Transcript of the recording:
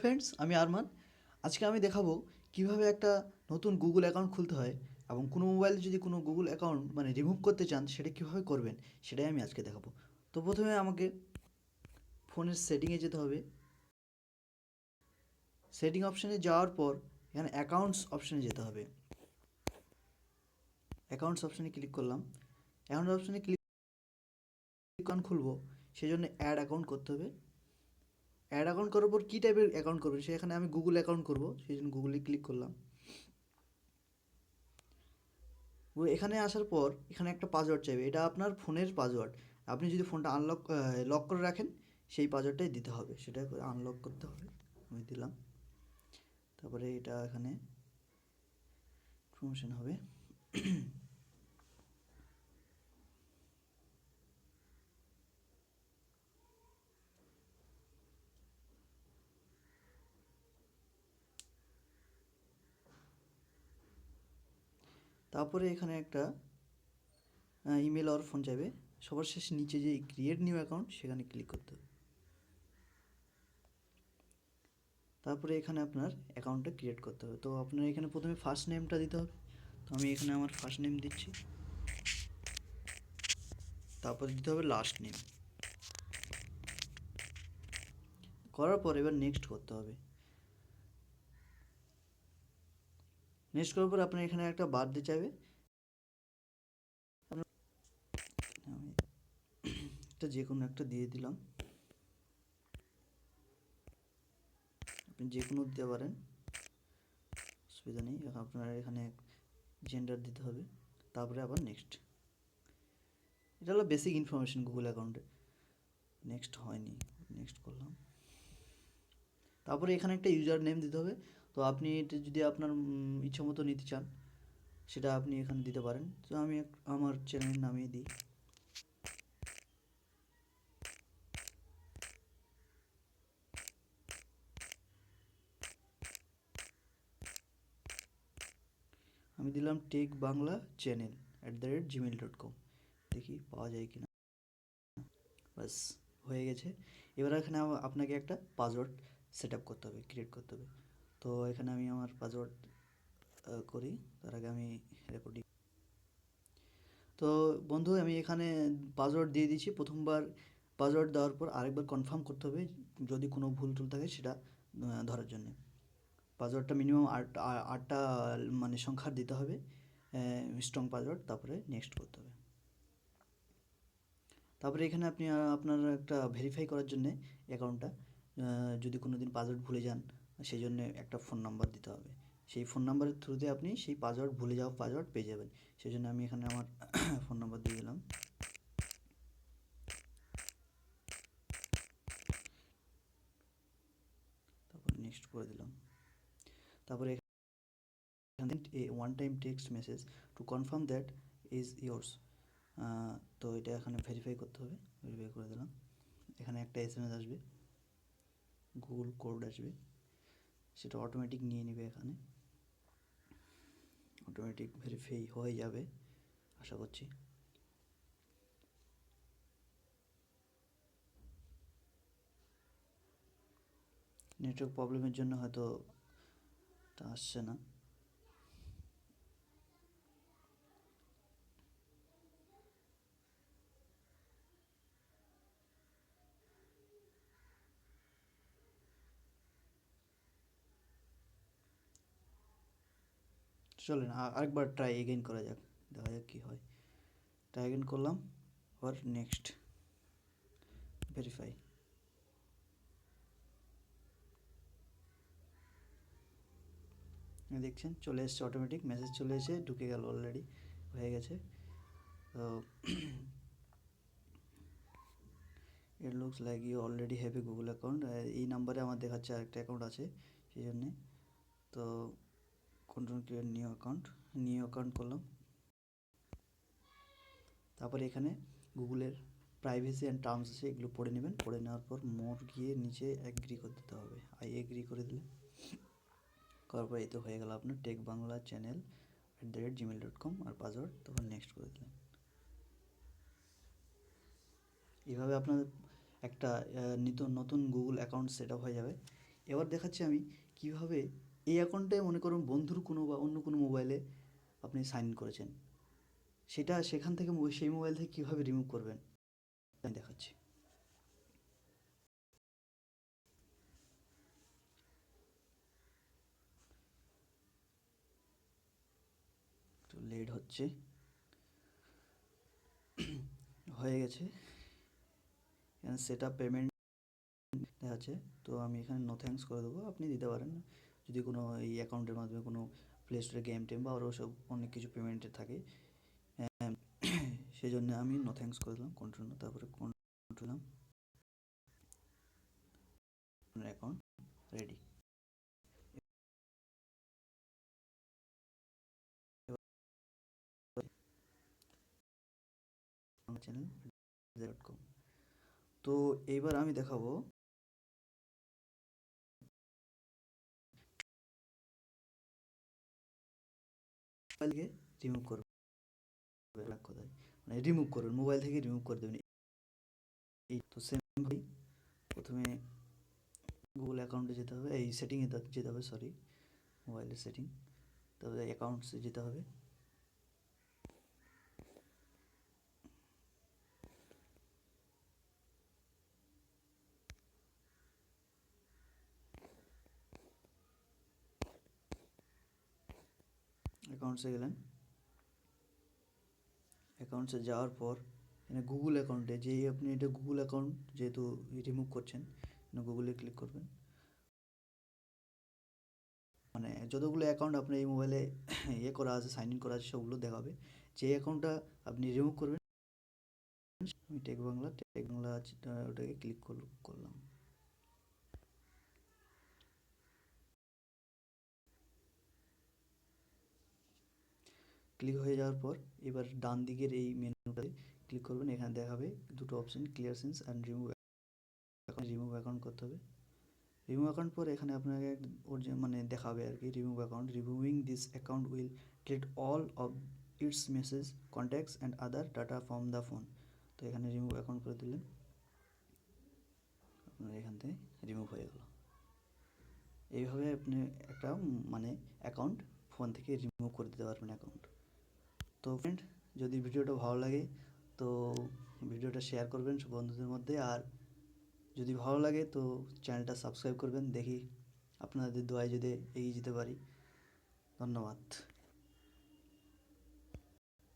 Friends আমি আরমান। আজকে আমি দেখাবো কীভাবে একটা নতুন গুগল অ্যাকাউন্ট খুলতে হয় এবং কোনো মোবাইলে যদি কোনো গুগল অ্যাকাউন্ট মানে রিমুভ করতে চান, সেটা কীভাবে করবেন, সেটাই আমি আজকে দেখাবো। তো প্রথমে আমাকে ফোনের সেটিংয়ে যেতে হবে। সেটিং অপশানে যাওয়ার পর এখানে অ্যাকাউন্টস অপশানে যেতে হবে। অ্যাকাউন্টস অপশানে ক্লিক করলাম। অ্যাকাউন্ট অপশানে ক্লিক অ্যাকাউন্ট খুলবো সেই জন্য অ্যাড অ্যাকাউন্ট করতে হবে। অ্যাড অ্যাকাউন্ট করার পর কী টাইপের অ্যাকাউন্ট করবেন সেখানে আমি গুগল অ্যাকাউন্ট করব, সেই জন্য গুগলে ক্লিক করলাম। ও এখানে আসার পর এখানে একটা পাসওয়ার্ড চাইবে। এটা আপনার ফোনের পাসওয়ার্ড আপনি যদি ফোনটা আনলক লক করে রাখেন, সেই পাসওয়ার্ডটাই দিতে হবে। সেটা আনলক করতে হবে। আমি দিলাম। তারপরে এটা এখানে প্রমোশন হবে। তারপরে এখানে একটা ইমেল আর ফোন যাবে। সবার শেষ নিচে যে ক্রিয়েট নিউ অ্যাকাউন্ট সেখানে ক্লিক করতে হবে। তারপরে এখানে আপনার অ্যাকাউন্টটা ক্রিয়েট করতে হবে। তো আপনার এখানে প্রথমে ফার্স্ট নেমটা দিতে হবে। তো আমি এখানে আমার ফার্স্ট নেম দিচ্ছি। তারপরে দিতে হবে লাস্ট নেম করার পর এবার নেক্সট করতে হবে। নেক্সট করার পর আপনার এখানে একটা বার্থডে চাইবে। আমি এটা যে কোনো একটা দিয়ে দিলাম। আপনি যে কোনো দিতে পারেন। অসুবিধা নেই, আপনার এখানে জেন্ডার দিতে হবে। তারপরে আবার নেক্সট এটা হলো বেসিক ইনফরমেশন গুগল অ্যাকাউন্টে নেক্সট হয়নি নেক্সট করলাম। তারপরে এখানে একটা ইউজার নেম দিতে হবে। তো আপনি এটা যদি আপনার ইচ্ছা মতো নিতে চান, সেটা আপনি এখানে দিতে পারেন। তো আমি আমার চ্যানেল নামিয়ে দিই। আমি দিলাম tech Bangla channel at the rate Gmail dot com দেখি পাওয়া যায় কি না বাস হয়ে গেছে। এবার এখানে আপনাকে একটা পাসওয়ার্ড সেট আপ করতে হবে ক্রিয়েট করতে হবে। তো এখানে আমি আমার পাসওয়ার্ড করি। তার আগে আমি রেকর্ডিং তো বন্ধু, আমি এখানে পাসওয়ার্ড দিয়ে দিচ্ছি প্রথমবার পাসওয়ার্ড দেওয়ার পর আরেকবার কনফার্ম করতে হবে যদি কোনো ভুল টুল থাকে সেটা ধরার জন্যে। পাসওয়ার্ডটা মিনিমাম আট আটটা মানে সংখ্যার দিতে হবে স্ট্রং পাসওয়ার্ড তারপরে নেক্সট করতে হবে। তারপরে এখানে আপনি আপনার একটা ভেরিফাই করার জন্যে অ্যাকাউন্টটা যদি কোনো দিন পাসওয়ার্ড ভুলে যান সেই জন্য একটা ফোন নাম্বার দিতে হবে। সেই ফোন নাম্বারের থ্রুতে আপনি সেই পাসওয়ার্ড ভুলে যাওয়া পাসওয়ার্ড পেয়ে যাবেন। সেই জন্য আমি এখানে আমার ফোন নাম্বার দিয়ে দিলাম। তারপর নেক্সট করে দিলাম। তারপরে a one time text message to confirm that is yours তো এটা এখানে ভেরিফাই করতে হবে। ভেরিফাই করে দিলাম। এখানে একটা এস এম এস আসবে। গুগল কোড আসবে। সেটা অটোমেটিক নিয়ে নেবে এখানে। অটোমেটিক ভেরিফাই হয়ে যাবে, আশা করছি। নেটওয়ার্ক প্রবলেমের জন্য হয়তো তা আসছে না। চলেন আরেকবার ট্রাই এগেইন করা যাক, দেখা যাক কী হয়। ট্রাই এগেইন করলাম, আবার নেক্সট ভেরিফাই দেখছেন, চলে এসছে অটোমেটিক মেসেজ চলে এসে ঢুকে গেল অলরেডি হয়ে গেছে। তো it looks like you already have a Google account এই নাম্বারে আমার দেখাচ্ছে আরেকটা অ্যাকাউন্ট আছে, সেই জন্যে। তো control create new account new account করলাম। তারপরে এখানে গুগলের প্রাইভেসি অ্যান্ড টার্মস আছে, এগুলো পড়ে নেবেন। পড়ে নেওয়ার পর মোর গিয়ে নিচে অ্যাগ্রি করে দিতে হবে। আই এগ্রি করে দিলে করার পর এই তো হয়ে গেল আপনার tech Bangla channel at the rate Gmail dot com R password তখন নেক্সট করে দিলেন। এইভাবে আপনার একটা নিত, নতুন গুগল অ্যাকাউন্ট সেট আপ হয়ে যাবে। এবার দেখাচ্ছি আমি কীভাবে এই অ্যাকাউন্টে মনে করুন বন্ধুর কোনো বা অন্য কোনো মোবাইলে আপনি সাইন ইন করেছেন। সেটা সেখান থেকে সেই মোবাইল থেকে কীভাবে রিমুভ করবেন, আমি দেখাচ্ছি। লেট হচ্ছে। হয়ে গেছে। সেট পেমেন্ট দেখাচ্ছে। তো আমি এখানে নো থ্যাঙ্কস করে দেবো। আপনি দিতে পারেন। যদি কোনো এই অ্যাকাউন্টের মাধ্যমে কোনো প্লে স্টোরে গেম টেম বা আরও সব অনেক কিছু পেমেন্টের থাকে আহ, সেই জন্য আমি নো থ্যাঙ্কস করে দিলাম কন্টিনিউ তারপরে কন্টিনিউ দিলাম অ্যাকাউন্ট রেডি চ্যানেল তো এইবার আমি দেখাবো মোবাইলকে রিমুভ করবেন কোথায় মানে রিমুভ করবেন মোবাইল থেকে রিমুভ করে দেবেন এই তো সেমভাবেই প্রথমে গুগল অ্যাকাউন্টে যেতে হবে, এই সেটিংয়ে যেতে হবে সরি মোবাইলের সেটিং তারপরে অ্যাকাউন্টসে যেতে হবে। অ্যাকাউন্টসে গেলেন। অ্যাকাউন্টসে যাওয়ার পর, এখানে গুগল অ্যাকাউন্টে যেই আপনি এটা গুগল অ্যাকাউন্ট যেহেতু রিমুভ করছেন গুগলে ক্লিক করবেন। মানে যতগুলো অ্যাকাউন্ট আপনার এই মোবাইলে ইয়ে করা আছে সাইন ইন করা আছে, সবগুলো দেখাবে। যে অ্যাকাউন্টটা আপনি রিমুভ করবেন, আমি টেক বাংলা টেক বাংলা ওটাকে ক্লিক করলাম। ক্লিক হয়ে যাওয়ার পর, এবার ডান দিকের এই মেনুটাতে ক্লিক করবেন। এখানে দেখাবে দুটো option clear sense and remove remove account করতে হবে। রিমুভ অ্যাকাউন্ট পর এখানে আপনাকে ওর মানে দেখাবে আর কি remove account removing this account will delete all of its messages contacts and other data from the phone তো এখানে রিমুভ অ্যাকাউন্ট করে দিলেন। আপনার এখান থেকে রিমুভ হয়ে গেল। এইভাবে আপনি একটা মানে অ্যাকাউন্ট ফোন থেকে রিমুভ করে দিতে পারবেন অ্যাকাউন্ট তো ফ্রেন্ড যদি ভিডিওটা ভালো লাগে, তো ভিডিওটা শেয়ার করবেন বন্ধুদের মধ্যে। আর যদি ভালো লাগে, তো চ্যানেলটা সাবস্ক্রাইব করবেন। দেখি আপনাদের দোয়ায় যদি এগিয়ে যেতে পারি। ধন্যবাদ।